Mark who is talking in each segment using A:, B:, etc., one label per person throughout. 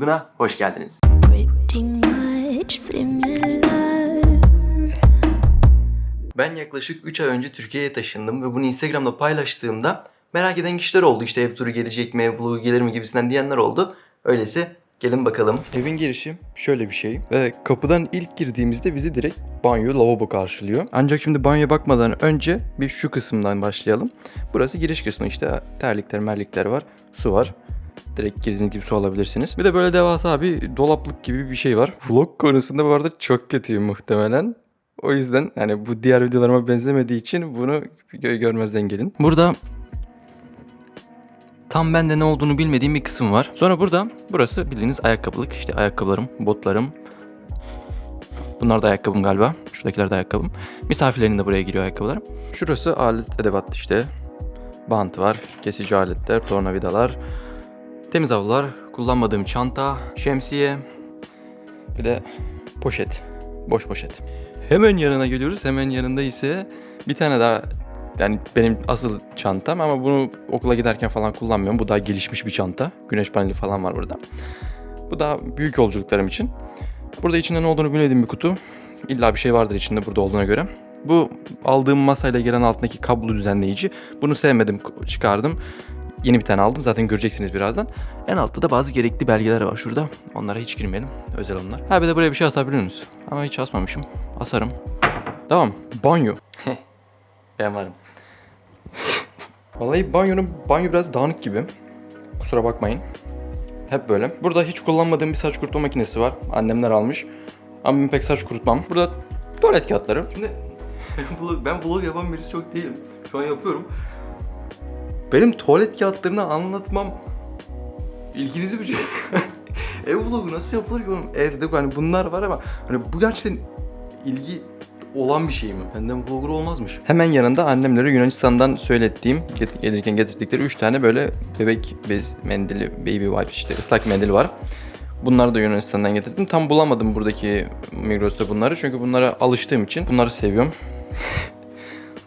A: vloguna hoş geldiniz. Ben yaklaşık 3 ay önce Türkiye'ye taşındım ve bunu Instagram'da paylaştığımda merak eden kişiler oldu. İşte ev turu gelecek mi, ev vlogu gelir mi gibisinden diyenler oldu. Öyleyse gelin bakalım. Evin girişi şöyle bir şey ve kapıdan ilk girdiğimizde bizi direkt banyo, lavabo karşılıyor. Ancak şimdi banyoya bakmadan önce bir şu kısımdan başlayalım. Burası giriş kısmı işte terlikler, merlikler var, su var. Direkt girdiğiniz gibi su alabilirsiniz. Bir de böyle devasa bir dolaplık gibi bir şey var. Vlog konusunda bu arada çok kötüyüm muhtemelen. O yüzden hani bu diğer videolarıma benzemediği için bunu gö- görmezden gelin. Burada tam bende ne olduğunu bilmediğim bir kısım var. Sonra burada burası bildiğiniz ayakkabılık. İşte ayakkabılarım, botlarım. Bunlar da ayakkabım galiba. Şuradakiler de ayakkabım. Misafirlerin de buraya giriyor ayakkabılarım. Şurası alet edevat işte. Bant var, kesici aletler, tornavidalar, temiz havlular, kullanmadığım çanta, şemsiye, bir de poşet. Boş poşet. Hemen yanına geliyoruz. Hemen yanında ise bir tane daha yani benim asıl çantam ama bunu okula giderken falan kullanmıyorum. Bu daha gelişmiş bir çanta. Güneş paneli falan var burada. Bu daha büyük yolculuklarım için. Burada içinde ne olduğunu bilmediğim bir kutu. İlla bir şey vardır içinde burada olduğuna göre. Bu aldığım masayla gelen altındaki kablo düzenleyici. Bunu sevmedim çıkardım. Yeni bir tane aldım zaten göreceksiniz birazdan. En altta da bazı gerekli belgeler var şurada. Onlara hiç girmeyelim. Özel onlar. Ha bir de buraya bir şey asabiliyorsunuz. Ama hiç asmamışım. Asarım. Tamam. Banyo. ben varım. Vallahi banyonun banyo biraz dağınık gibi. Kusura bakmayın. Hep böyle. Burada hiç kullanmadığım bir saç kurutma makinesi var. Annemler almış. Ama ben pek saç kurutmam. Burada tuvalet kağıtları. Şimdi ben vlog yapan birisi çok değilim. Şu an yapıyorum. Benim tuvalet kağıtlarını anlatmam ilginizi bir şey. Ev vlogu nasıl yapılır ki oğlum? Evde hani bunlar var ama hani bu gerçekten ilgi olan bir şey mi? Benden vlogger olmazmış. Hemen yanında annemlere Yunanistan'dan söylettiğim, gelirken getirdikleri 3 tane böyle bebek bez mendili, baby wipe işte ıslak mendil var. Bunları da Yunanistan'dan getirdim. Tam bulamadım buradaki Migros'ta bunları çünkü bunlara alıştığım için bunları seviyorum.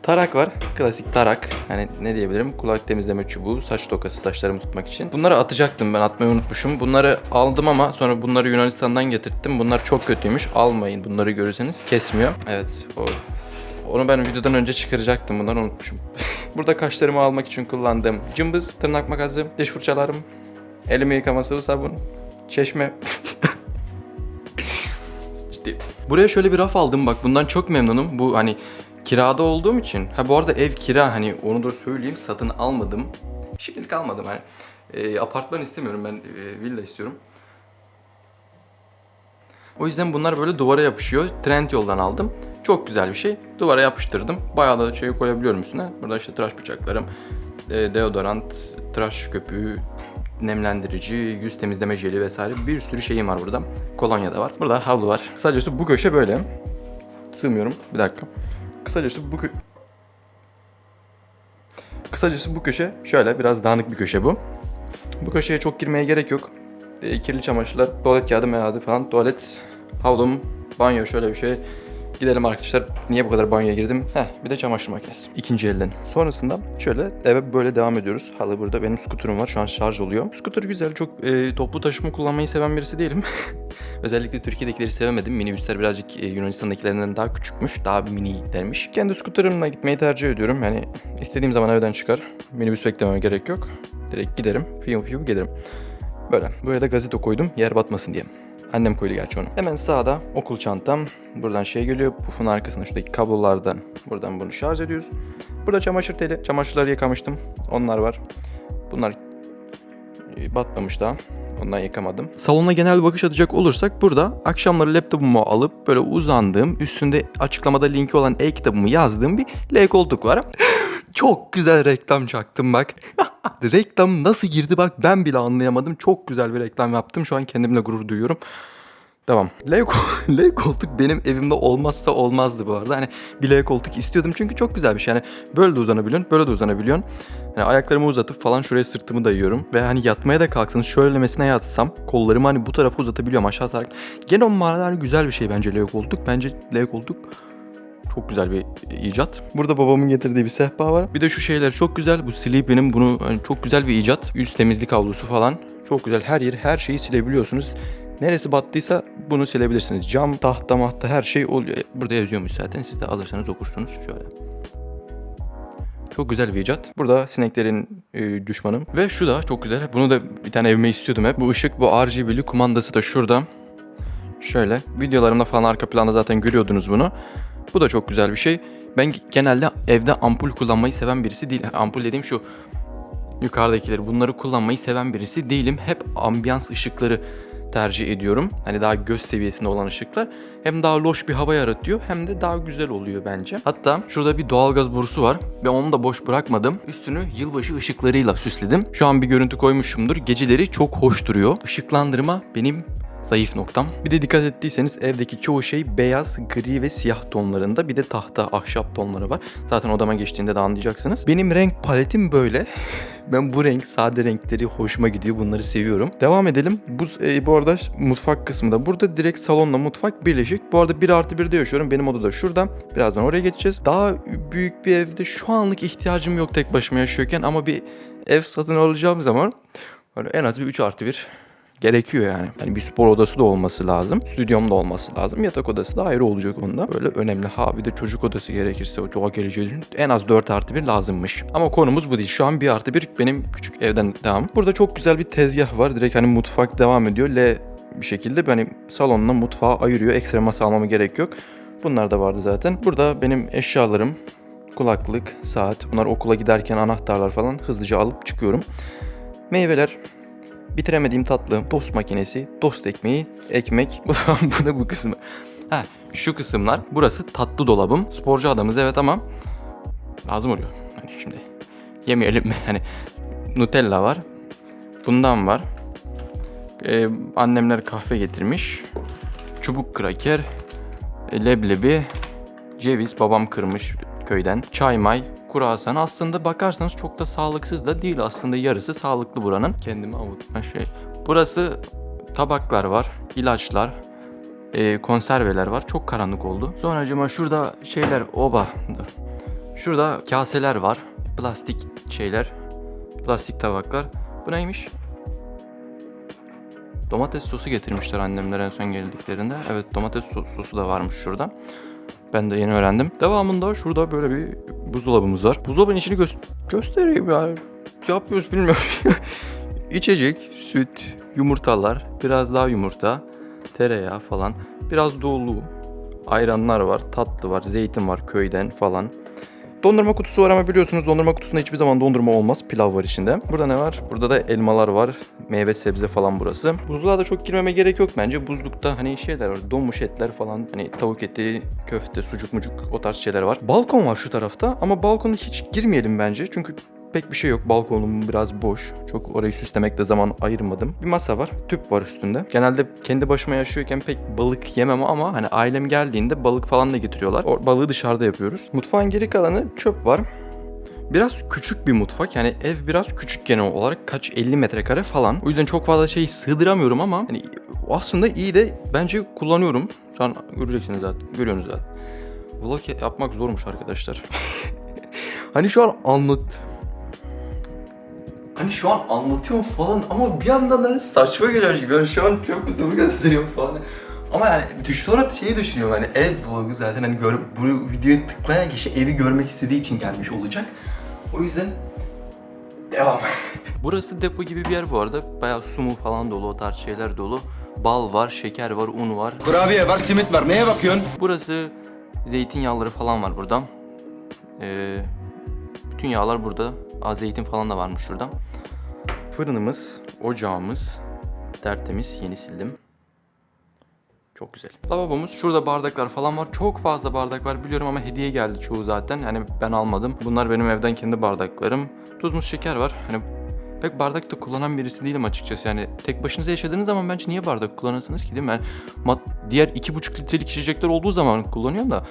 A: Tarak var. Klasik tarak. Hani ne diyebilirim? Kulak temizleme çubuğu, saç tokası saçlarımı tutmak için. Bunları atacaktım ben atmayı unutmuşum. Bunları aldım ama sonra bunları Yunanistan'dan getirttim. Bunlar çok kötüymüş. Almayın bunları görürseniz. Kesmiyor. Evet o onu ben videodan önce çıkaracaktım. Bunları unutmuşum. Burada kaşlarımı almak için kullandığım cımbız, tırnak makası, diş fırçalarım, elimi yıkama sıvı sabun, çeşme. Ciddi. Buraya şöyle bir raf aldım bak bundan çok memnunum. Bu hani kirada olduğum için. Ha bu arada ev kira hani onu da söyleyeyim satın almadım. Şimdilik almadım hani. E, apartman istemiyorum ben e, villa istiyorum. O yüzden bunlar böyle duvara yapışıyor. Trend yoldan aldım. Çok güzel bir şey. Duvara yapıştırdım. Bayağı da şey koyabiliyorum üstüne. Burada işte tıraş bıçaklarım, e, deodorant, tıraş köpüğü, nemlendirici, yüz temizleme jeli vesaire bir sürü şeyim var burada. Kolonya da var. Burada havlu var. Kısacası bu köşe böyle. Sığmıyorum. Bir dakika. Kısacası bu. Kısacası bu köşe şöyle biraz dağınık bir köşe bu. Bu köşeye çok girmeye gerek yok. E, kirli çamaşırlar, tuvalet kağıdı, meyada falan, tuvalet, havlum, banyo şöyle bir şey. Gidelim arkadaşlar. Niye bu kadar banyoya girdim? Heh, bir de çamaşır makinesi. İkinci elden. Sonrasında şöyle eve böyle devam ediyoruz. Halı burada. Benim skuterim var. Şu an şarj oluyor. Skuter güzel. Çok e, toplu taşıma kullanmayı seven birisi değilim. Özellikle Türkiye'dekileri sevemedim. Minibüsler birazcık e, Yunanistan'dakilerinden daha küçükmüş. Daha bir mini dermiş. Kendi skuterimle gitmeyi tercih ediyorum. Yani istediğim zaman evden çıkar. Minibüs beklememe gerek yok. Direkt giderim. Fiyum fiyum gelirim. Böyle. Buraya da gazete koydum yer batmasın diye. Annem koydu gerçi onu. Hemen sağda okul çantam. Buradan şey geliyor. Pufun arkasında şuradaki kablolardan buradan bunu şarj ediyoruz. Burada çamaşır teli. Çamaşırları yıkamıştım. Onlar var. Bunlar e, batmamış daha. Ondan yıkamadım. Salona genel bakış atacak olursak burada akşamları laptopumu alıp böyle uzandığım, üstünde açıklamada linki olan e-kitabımı yazdığım bir L koltuk var. Çok güzel reklam çaktım bak. reklam nasıl girdi bak ben bile anlayamadım. Çok güzel bir reklam yaptım. Şu an kendimle gurur duyuyorum. Devam. L, L koltuk benim evimde olmazsa olmazdı bu arada. Hani bir L koltuk istiyordum çünkü çok güzel bir şey. Yani böyle de uzanabiliyorsun, böyle de uzanabiliyorsun. Yani ayaklarımı uzatıp falan şuraya sırtımı dayıyorum. Ve hani yatmaya da kalksanız şöylemesine yatsam kollarımı hani bu tarafa uzatabiliyorum aşağı sark. Gene o manada hani güzel bir şey bence L koltuk. Bence L koltuk Çok güzel bir icat. Burada babamın getirdiği bir sehpa var. Bir de şu şeyler çok güzel. Bu Sleepy'nin bunu hani çok güzel bir icat. Yüz temizlik havlusu falan. Çok güzel. Her yeri her şeyi silebiliyorsunuz. Neresi battıysa bunu silebilirsiniz. Cam, tahta, mahta her şey oluyor. Burada yazıyormuş zaten. Siz de alırsanız okursunuz. Şöyle. Çok güzel bir icat. Burada sineklerin e, düşmanı. Ve şu da çok güzel. Bunu da bir tane evime istiyordum hep. Bu ışık, bu RGB'li kumandası da şurada. Şöyle. Videolarımda falan arka planda zaten görüyordunuz bunu. Bu da çok güzel bir şey. Ben genelde evde ampul kullanmayı seven birisi değil. Ampul dediğim şu yukarıdakileri bunları kullanmayı seven birisi değilim. Hep ambiyans ışıkları tercih ediyorum. Hani daha göz seviyesinde olan ışıklar. Hem daha loş bir hava yaratıyor hem de daha güzel oluyor bence. Hatta şurada bir doğalgaz borusu var ve onu da boş bırakmadım. Üstünü yılbaşı ışıklarıyla süsledim. Şu an bir görüntü koymuşumdur. Geceleri çok hoş duruyor. Işıklandırma benim zayıf noktam. Bir de dikkat ettiyseniz evdeki çoğu şey beyaz, gri ve siyah tonlarında. Bir de tahta, ahşap tonları var. Zaten odama geçtiğinde de anlayacaksınız. Benim renk paletim böyle. Ben bu renk, sade renkleri hoşuma gidiyor. Bunları seviyorum. Devam edelim. Bu, e, bu arada mutfak kısmında. Burada direkt salonla mutfak birleşik. Bu arada 1 artı 1'de yaşıyorum. Benim oda da şurada. Birazdan oraya geçeceğiz. Daha büyük bir evde şu anlık ihtiyacım yok tek başıma yaşıyorken ama bir ev satın alacağım zaman hani en az bir 3 artı 1 gerekiyor yani. Hani bir spor odası da olması lazım. Stüdyom da olması lazım. Yatak odası da ayrı olacak onda. Böyle önemli. Ha bir de çocuk odası gerekirse o çok geleceği için en az 4 artı 1 lazımmış. Ama konumuz bu değil. Şu an 1 artı 1 benim küçük evden devam. Burada çok güzel bir tezgah var. Direkt hani mutfak devam ediyor. L bir şekilde hani salonla mutfağı ayırıyor. Ekstra masa almama gerek yok. Bunlar da vardı zaten. Burada benim eşyalarım, kulaklık, saat. Bunlar okula giderken anahtarlar falan hızlıca alıp çıkıyorum. Meyveler, bitiremediğim tatlı, tost makinesi, tost ekmeği, ekmek. Bu da bu kısmı. Ha, şu kısımlar. Burası tatlı dolabım. Sporcu adamız evet ama lazım oluyor. Hani şimdi yemeyelim mi? Hani Nutella var. Bundan var. Ee, annemler kahve getirmiş. Çubuk kraker, e, leblebi, ceviz babam kırmış köyden. Çay may, kurasan aslında bakarsanız çok da sağlıksız da değil aslında yarısı sağlıklı buranın. Kendimi avutma şey. Burası tabaklar var, ilaçlar, e, konserveler var. Çok karanlık oldu. Sonracıma şurada şeyler oba. Dur. Şurada kaseler var. Plastik şeyler. Plastik tabaklar. Bu neymiş? Domates sosu getirmişler annemler en son geldiklerinde. Evet domates so- sosu da varmış şurada. Ben de yeni öğrendim. Devamında şurada böyle bir buzdolabımız var. Buzdolabının içini gö- göstereyim ya. Yapıyoruz bilmiyorum. İçecek, süt, yumurtalar, biraz daha yumurta, tereyağı falan. Biraz dolu. Ayranlar var, tatlı var, zeytin var köyden falan. Dondurma kutusu var ama biliyorsunuz dondurma kutusunda hiçbir zaman dondurma olmaz. Pilav var içinde. Burada ne var? Burada da elmalar var. Meyve sebze falan burası. Buzluğa da çok girmeme gerek yok bence. Buzlukta hani şeyler var. Donmuş etler falan. Hani tavuk eti, köfte, sucuk mucuk o tarz şeyler var. Balkon var şu tarafta ama balkona hiç girmeyelim bence. Çünkü pek bir şey yok. Balkonum biraz boş. Çok orayı süslemekte zaman ayırmadım. Bir masa var. Tüp var üstünde. Genelde kendi başıma yaşıyorken pek balık yemem ama hani ailem geldiğinde balık falan da getiriyorlar. O balığı dışarıda yapıyoruz. Mutfağın geri kalanı çöp var. Biraz küçük bir mutfak. Yani ev biraz küçük genel olarak. Kaç 50 metrekare falan. O yüzden çok fazla şey sığdıramıyorum ama hani aslında iyi de bence kullanıyorum. Şu an göreceksiniz zaten. Görüyorsunuz zaten. Vlog yapmak zormuş arkadaşlar. hani şu an anlat Hani şu an anlatıyorum falan ama bir yandan da hani saçma geliyor çünkü ben şu an çok kutumu gösteriyorum falan. Ama yani düş sonra şeyi düşünüyorum hani ev vlogu zaten hani gör, bu videoyu tıklayan kişi evi görmek istediği için gelmiş olacak. O yüzden devam. Burası depo gibi bir yer bu arada. Bayağı su mu falan dolu, o tarz şeyler dolu. Bal var, şeker var, un var.
B: Kurabiye var, simit var. Neye bakıyorsun?
A: Burası zeytinyağları falan var burada. Ee, bütün yağlar burada. Zeytin falan da varmış şurada. Fırınımız, ocağımız tertemiz, yeni sildim. Çok güzel. Lavabomuz, şurada bardaklar falan var. Çok fazla bardak var biliyorum ama hediye geldi çoğu zaten. Hani ben almadım. Bunlar benim evden kendi bardaklarım. Tuz muz şeker var. Hani pek bardak da kullanan birisi değilim açıkçası. Yani tek başınıza yaşadığınız zaman bence niye bardak kullanırsınız ki değil mi? Yani diğer 2,5 litrelik içecekler olduğu zaman kullanıyorum da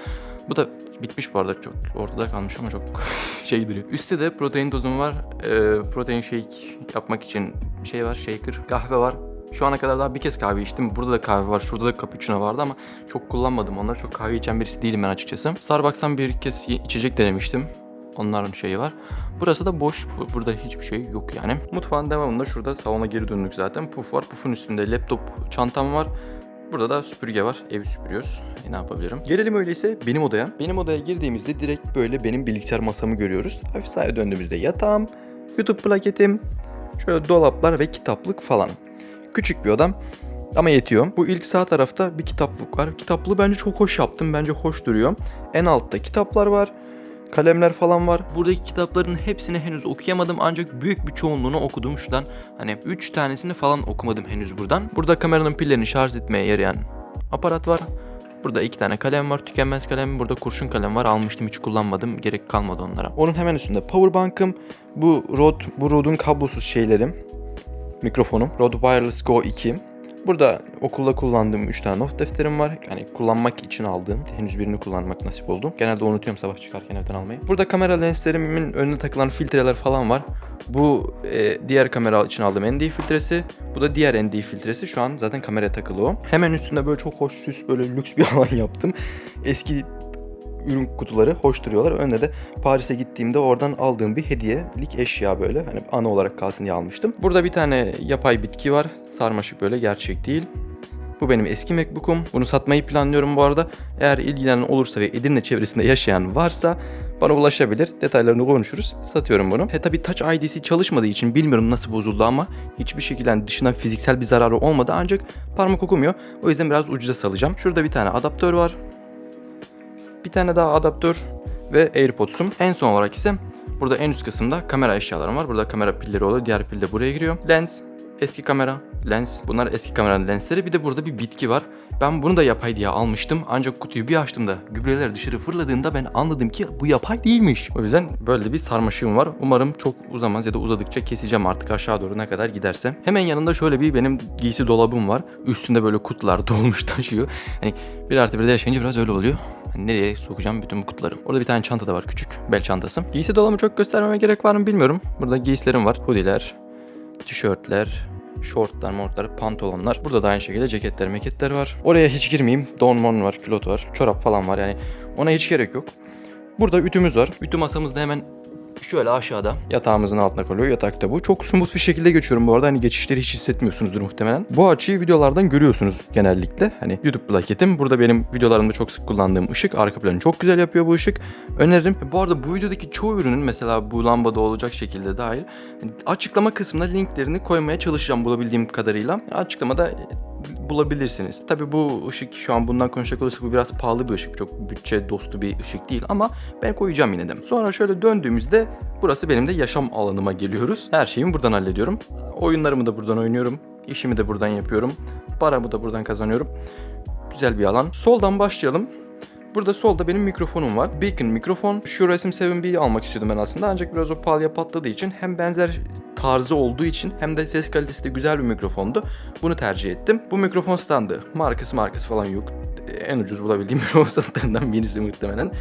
A: bu da bitmiş bu arada çok ortada kalmış ama çok şey duruyor. Üstte de protein tozum var. Ee, protein shake yapmak için şey var. Shaker. Kahve var. Şu ana kadar daha bir kez kahve içtim. Burada da kahve var. Şurada da cappuccino vardı ama çok kullanmadım. Onları çok kahve içen birisi değilim ben açıkçası. Starbucks'tan bir kez içecek denemiştim. Onların şeyi var. Burası da boş. Bu- Burada hiçbir şey yok yani. Mutfağın devamında şurada salona geri döndük zaten. Puf var. Pufun üstünde laptop çantam var. Burada da süpürge var. Evi süpürüyoruz. E, ne yapabilirim? Gelelim öyleyse benim odaya. Benim odaya girdiğimizde direkt böyle benim bilgisayar masamı görüyoruz. Hafif sağa döndüğümüzde yatağım, YouTube plaketim, şöyle dolaplar ve kitaplık falan. Küçük bir odam ama yetiyor. Bu ilk sağ tarafta bir kitaplık var. Kitaplığı bence çok hoş yaptım. Bence hoş duruyor. En altta kitaplar var. Kalemler falan var. Buradaki kitapların hepsini henüz okuyamadım ancak büyük bir çoğunluğunu okudum şuradan. Hani 3 tanesini falan okumadım henüz buradan. Burada kameranın pillerini şarj etmeye yarayan aparat var. Burada iki tane kalem var. Tükenmez kalem. Burada kurşun kalem var. Almıştım hiç kullanmadım. Gerek kalmadı onlara. Onun hemen üstünde powerbank'ım. Bu Rode, bu Rode'un kablosuz şeylerim. Mikrofonum. Rode Wireless Go 2. Burada okulda kullandığım 3 tane not defterim var. Yani kullanmak için aldığım. Henüz birini kullanmak nasip oldu. Genelde unutuyorum sabah çıkarken evden almayı. Burada kamera lenslerimin önüne takılan filtreler falan var. Bu e, diğer kamera için aldığım ND filtresi. Bu da diğer ND filtresi. Şu an zaten kameraya takılı o. Hemen üstünde böyle çok hoş süs böyle lüks bir alan yaptım. Eski ürün kutuları hoş duruyorlar. Önde de Paris'e gittiğimde oradan aldığım bir hediyelik eşya böyle. Hani ana olarak kalsın diye almıştım. Burada bir tane yapay bitki var. Sarmaşık böyle gerçek değil. Bu benim eski MacBook'um. Bunu satmayı planlıyorum bu arada. Eğer ilgilenen olursa ve Edirne çevresinde yaşayan varsa bana ulaşabilir. Detaylarını konuşuruz. Satıyorum bunu. He tabi Touch ID'si çalışmadığı için bilmiyorum nasıl bozuldu ama hiçbir şekilde hani dışından fiziksel bir zararı olmadı ancak parmak okumuyor. O yüzden biraz ucuza salacağım. Şurada bir tane adaptör var. Bir tane daha adaptör ve AirPods'um. En son olarak ise burada en üst kısımda kamera eşyalarım var. Burada kamera pilleri oluyor. Diğer pil de buraya giriyor. Lens, eski kamera, lens. Bunlar eski kameranın lensleri. Bir de burada bir bitki var. Ben bunu da yapay diye almıştım. Ancak kutuyu bir açtığımda gübreler dışarı fırladığında ben anladım ki bu yapay değilmiş. O yüzden böyle bir sarmaşığım var. Umarım çok uzamaz ya da uzadıkça keseceğim artık aşağı doğru ne kadar giderse. Hemen yanında şöyle bir benim giysi dolabım var. Üstünde böyle kutular dolmuş taşıyor. Hani bir artı bir de yaşayınca biraz öyle oluyor. Hani nereye sokacağım bütün bu kutuları. Orada bir tane çanta da var küçük. Bel çantası. Giysi dolabımı çok göstermeme gerek var mı bilmiyorum. Burada giysilerim var. Hoodiler, tişörtler, şortlar, mortlar, pantolonlar. Burada da aynı şekilde ceketler, meketler var. Oraya hiç girmeyeyim. Don mon var, külot var, çorap falan var yani. Ona hiç gerek yok. Burada ütümüz var. Ütü masamız da hemen şöyle aşağıda yatağımızın altına kalıyor. Yatakta bu. Çok smooth bir şekilde geçiyorum bu arada. Hani geçişleri hiç hissetmiyorsunuzdur muhtemelen. Bu açıyı videolardan görüyorsunuz genellikle. Hani YouTube plaketim. Burada benim videolarımda çok sık kullandığım ışık. Arka planı çok güzel yapıyor bu ışık. Öneririm. Bu arada bu videodaki çoğu ürünün mesela bu lambada olacak şekilde dahil hani açıklama kısmına linklerini koymaya çalışacağım bulabildiğim kadarıyla. Açıklamada bulabilirsiniz. Tabi bu ışık şu an bundan konuşacak olursak bu biraz pahalı bir ışık. Çok bütçe dostu bir ışık değil ama ben koyacağım yine de. Sonra şöyle döndüğümüzde burası benim de yaşam alanıma geliyoruz. Her şeyimi buradan hallediyorum. Oyunlarımı da buradan oynuyorum. İşimi de buradan yapıyorum. Paramı da buradan kazanıyorum. Güzel bir alan. Soldan başlayalım. Burada solda benim mikrofonum var. Beacon mikrofon. Şu resim 7B'yi almak istiyordum ben aslında ancak biraz o pahalıya patladığı için hem benzer tarzı olduğu için hem de ses kalitesi de güzel bir mikrofondu. Bunu tercih ettim. Bu mikrofon standı. Markası markası falan yok. En ucuz bulabildiğim mikrofon standlarından birisi muhtemelen.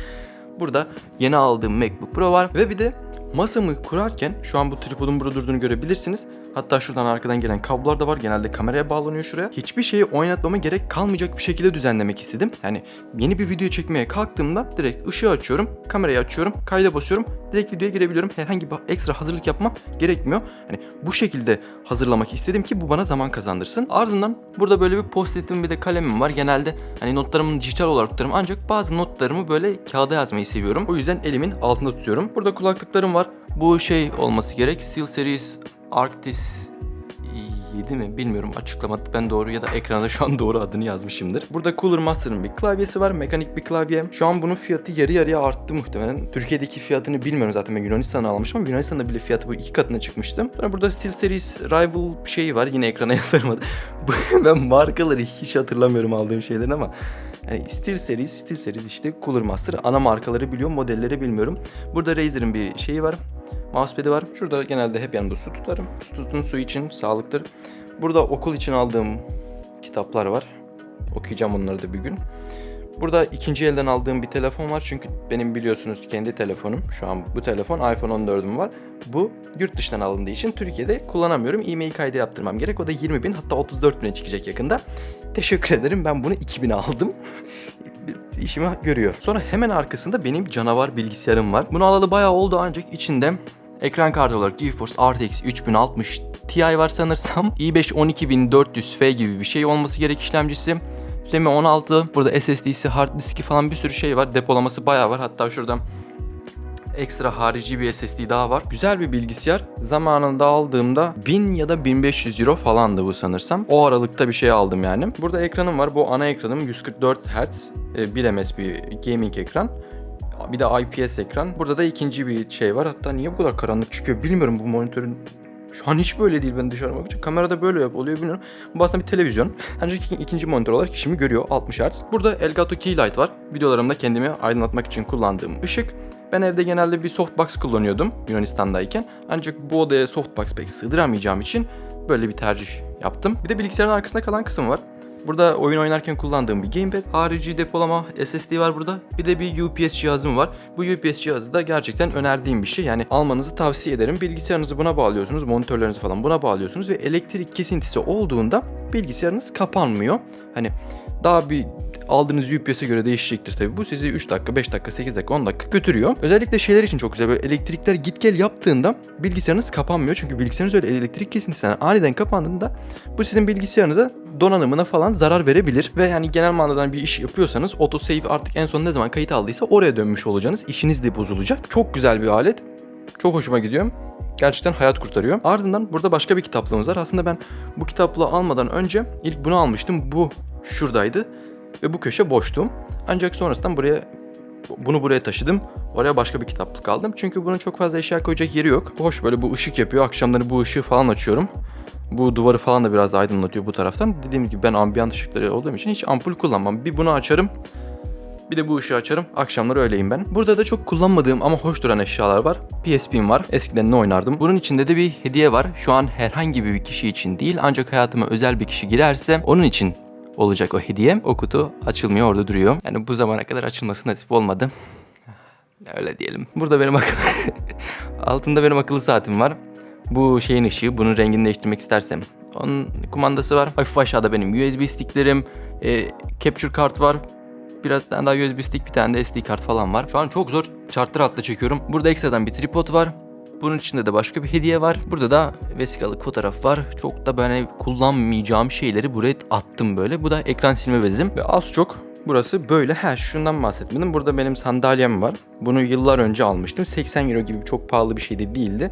A: Burada yeni aldığım MacBook Pro var ve bir de masamı kurarken şu an bu tripodun burada durduğunu görebilirsiniz. Hatta şuradan arkadan gelen kablolar da var. Genelde kameraya bağlanıyor şuraya. Hiçbir şeyi oynatmama gerek kalmayacak bir şekilde düzenlemek istedim. Yani yeni bir video çekmeye kalktığımda direkt ışığı açıyorum, kamerayı açıyorum, kayda basıyorum. Direkt videoya girebiliyorum. Herhangi bir ekstra hazırlık yapmam gerekmiyor. Hani bu şekilde hazırlamak istedim ki bu bana zaman kazandırsın. Ardından burada böyle bir post-it'im bir de kalemim var. Genelde hani notlarımı dijital olarak tutarım ancak bazı notlarımı böyle kağıda yazmayı seviyorum. O yüzden elimin altında tutuyorum. Burada kulaklıklarım var. Bu şey olması gerek. SteelSeries Arctis 7 mi bilmiyorum açıklamadı ben doğru ya da ekranda şu an doğru adını yazmışımdır. Burada Cooler Master'ın bir klavyesi var mekanik bir klavye. Şu an bunun fiyatı yarı yarıya arttı muhtemelen. Türkiye'deki fiyatını bilmiyorum zaten ben Yunanistan'dan almışım ama Yunanistan'da bile fiyatı bu iki katına çıkmıştı. Sonra burada SteelSeries Rival şeyi var yine ekrana yazarmadı. ben markaları hiç hatırlamıyorum aldığım şeylerin ama yani SteelSeries, SteelSeries işte Cooler Master ana markaları biliyorum modelleri bilmiyorum. Burada Razer'ın bir şeyi var. Mousepad'i var. Şurada genelde hep yanımda su tutarım. Su tutun su için sağlıktır. Burada okul için aldığım kitaplar var. Okuyacağım onları da bir gün. Burada ikinci elden aldığım bir telefon var çünkü benim biliyorsunuz kendi telefonum. Şu an bu telefon iPhone 14'üm var. Bu yurt dışından alındığı için Türkiye'de kullanamıyorum. E-mail kaydı yaptırmam gerek. O da 20 bin hatta 34 bine çıkacak yakında. Teşekkür ederim ben bunu 2000'e aldım. İşimi görüyor. Sonra hemen arkasında benim canavar bilgisayarım var. Bunu alalı bayağı oldu ancak içinde ekran kartı olarak GeForce RTX 3060 Ti var sanırsam. i5 12400F gibi bir şey olması gerek işlemcisi. RAM'i 16. Burada SSD'si, hard diski falan bir sürü şey var. Depolaması bayağı var. Hatta şurada ekstra harici bir SSD daha var. Güzel bir bilgisayar. Zamanında aldığımda 1000 ya da 1500 euro falandı bu sanırsam. O aralıkta bir şey aldım yani. Burada ekranım var. Bu ana ekranım 144 Hz. e, 1 ms bir gaming ekran. Bir de IPS ekran. Burada da ikinci bir şey var. Hatta niye bu kadar karanlık çıkıyor bilmiyorum bu monitörün şu an hiç böyle değil ben dışarı bakınca. Kamerada böyle yap oluyor bilmiyorum. Bu aslında bir televizyon. Ancak iki- ikinci monitör olarak işimi görüyor 60 Hz. Burada Elgato Keylight var. Videolarımda kendimi aydınlatmak için kullandığım ışık. Ben evde genelde bir softbox kullanıyordum Yunanistan'dayken. Ancak bu odaya softbox pek sığdıramayacağım için böyle bir tercih yaptım. Bir de bilgisayarın arkasında kalan kısım var. Burada oyun oynarken kullandığım bir gamepad, harici depolama SSD var burada. Bir de bir UPS cihazım var. Bu UPS cihazı da gerçekten önerdiğim bir şey. Yani almanızı tavsiye ederim. Bilgisayarınızı buna bağlıyorsunuz, monitörlerinizi falan buna bağlıyorsunuz ve elektrik kesintisi olduğunda bilgisayarınız kapanmıyor. Hani daha bir aldığınız UPS'e göre değişecektir tabii. Bu sizi 3 dakika, 5 dakika, 8 dakika, 10 dakika götürüyor. Özellikle şeyler için çok güzel. Böyle elektrikler git gel yaptığında bilgisayarınız kapanmıyor. Çünkü bilgisayarınız öyle elektrik kesintisinden aniden kapandığında bu sizin bilgisayarınıza donanımına falan zarar verebilir. Ve yani genel manada bir iş yapıyorsanız autosave artık en son ne zaman kayıt aldıysa oraya dönmüş olacaksınız. İşiniz de bozulacak. Çok güzel bir alet. Çok hoşuma gidiyor. Gerçekten hayat kurtarıyor. Ardından burada başka bir kitaplığımız var. Aslında ben bu kitaplığı almadan önce ilk bunu almıştım. Bu şuradaydı ve bu köşe boştu. Ancak sonrasında buraya bunu buraya taşıdım. Oraya başka bir kitaplık aldım. Çünkü bunun çok fazla eşya koyacak yeri yok. Hoş böyle bu ışık yapıyor. Akşamları bu ışığı falan açıyorum. Bu duvarı falan da biraz aydınlatıyor bu taraftan. Dediğim gibi ben ambiyant ışıkları olduğum için hiç ampul kullanmam. Bir bunu açarım. Bir de bu ışığı açarım. Akşamları öyleyim ben. Burada da çok kullanmadığım ama hoş duran eşyalar var. PSP'm var. Eskiden ne oynardım? Bunun içinde de bir hediye var. Şu an herhangi bir kişi için değil ancak hayatıma özel bir kişi girerse onun için olacak o hediye. O kutu açılmıyor orada duruyor. Yani bu zamana kadar açılması nasip olmadı. Öyle diyelim. Burada benim akıllı... Altında benim akıllı saatim var. Bu şeyin ışığı. Bunun rengini değiştirmek istersem. Onun kumandası var. Hafif aşağıda benim USB sticklerim. e, capture kart var. Biraz daha USB stick bir tane de SD kart falan var. Şu an çok zor chartlar altında çekiyorum. Burada ekstradan bir tripod var. Bunun içinde de başka bir hediye var. Burada da vesikalık fotoğraf var. Çok da böyle kullanmayacağım şeyleri buraya attım böyle. Bu da ekran silme bezim. Ve az çok burası böyle. Ha şundan bahsetmedim. Burada benim sandalyem var. Bunu yıllar önce almıştım. 80 euro gibi çok pahalı bir şey de değildi.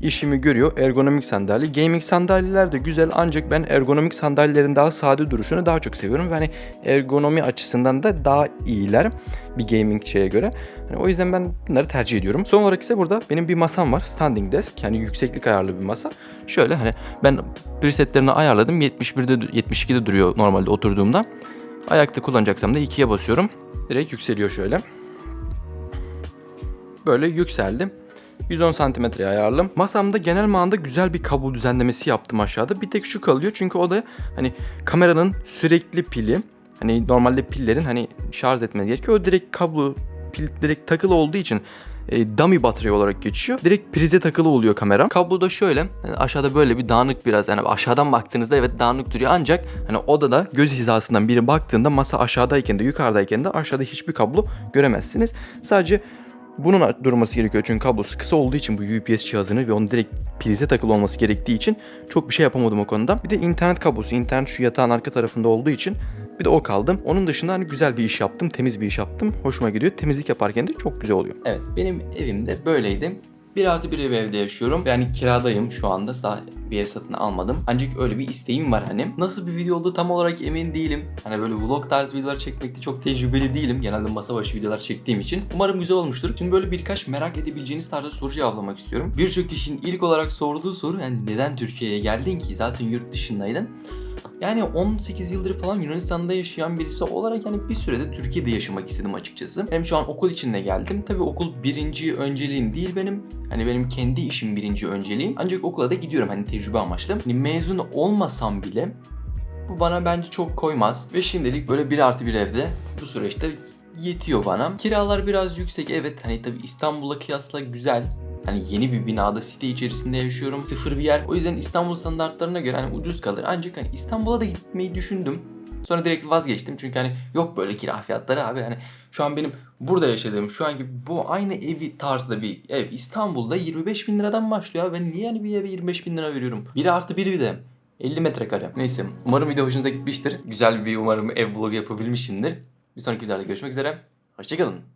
A: İşimi görüyor. Ergonomik sandalye. Gaming sandalyeler de güzel ancak ben ergonomik sandalyelerin daha sade duruşunu daha çok seviyorum. Ve hani ergonomi açısından da daha iyiler bir gaming şeye göre. Hani o yüzden ben bunları tercih ediyorum. Son olarak ise burada benim bir masam var. Standing desk. Yani yükseklik ayarlı bir masa. Şöyle hani ben presetlerini ayarladım. 71'de 72'de duruyor normalde oturduğumda. Ayakta kullanacaksam da 2'ye basıyorum. Direkt yükseliyor şöyle. Böyle yükseldim. 110 santimetreye ayarladım. Masamda genel manada güzel bir kablo düzenlemesi yaptım aşağıda. Bir tek şu kalıyor çünkü o da hani kameranın sürekli pili. Hani normalde pillerin hani şarj etmesi gerekiyor. O direkt kablo pil direkt takılı olduğu için e, dummy batarya olarak geçiyor. Direkt prize takılı oluyor kamera. Kablo da şöyle yani aşağıda böyle bir dağınık biraz yani aşağıdan baktığınızda evet dağınık duruyor ancak hani odada göz hizasından biri baktığında masa aşağıdayken de yukarıdayken de aşağıda hiçbir kablo göremezsiniz. Sadece bunun durması gerekiyor çünkü kablosu kısa olduğu için bu UPS cihazını ve onun direkt prize takılı olması gerektiği için çok bir şey yapamadım o konuda. Bir de internet kablosu. internet şu yatağın arka tarafında olduğu için bir de o kaldı. Onun dışında hani güzel bir iş yaptım, temiz bir iş yaptım. Hoşuma gidiyor. Temizlik yaparken de çok güzel oluyor. Evet, benim evim de böyleydi. Bir artı bir ev evde yaşıyorum. Yani kiradayım şu anda. Daha bir ev satın almadım. Ancak öyle bir isteğim var hani. Nasıl bir video oldu tam olarak emin değilim. Hani böyle vlog tarzı videolar çekmekte çok tecrübeli değilim. Genelde masa başı videolar çektiğim için. Umarım güzel olmuştur. Şimdi böyle birkaç merak edebileceğiniz tarzda soru cevaplamak istiyorum. Birçok kişinin ilk olarak sorduğu soru yani neden Türkiye'ye geldin ki? Zaten yurt dışındaydın. Yani 18 yıldır falan Yunanistan'da yaşayan birisi olarak yani bir sürede Türkiye'de yaşamak istedim açıkçası. Hem şu an okul içinde geldim. Tabii okul birinci önceliğim değil benim. Hani benim kendi işim birinci önceliğim. Ancak okula da gidiyorum hani tecrübe amaçlı. Hani mezun olmasam bile bu bana bence çok koymaz. Ve şimdilik böyle bir artı bir evde bu süreçte yetiyor bana. Kiralar biraz yüksek evet hani tabii İstanbul'a kıyasla güzel. Hani yeni bir binada site içerisinde yaşıyorum. Sıfır bir yer. O yüzden İstanbul standartlarına göre hani ucuz kalır. Ancak hani İstanbul'a da gitmeyi düşündüm. Sonra direkt vazgeçtim çünkü hani yok böyle kira fiyatları abi hani şu an benim burada yaşadığım şu anki bu aynı evi tarzda bir ev İstanbul'da 25 bin liradan başlıyor ben niye hani bir eve 25 bin lira veriyorum 1 artı 1 bir de 50 metrekare. Neyse umarım video hoşunuza gitmiştir. Güzel bir umarım ev vlogu yapabilmişimdir. Bir sonraki videoda görüşmek üzere. Hoşçakalın.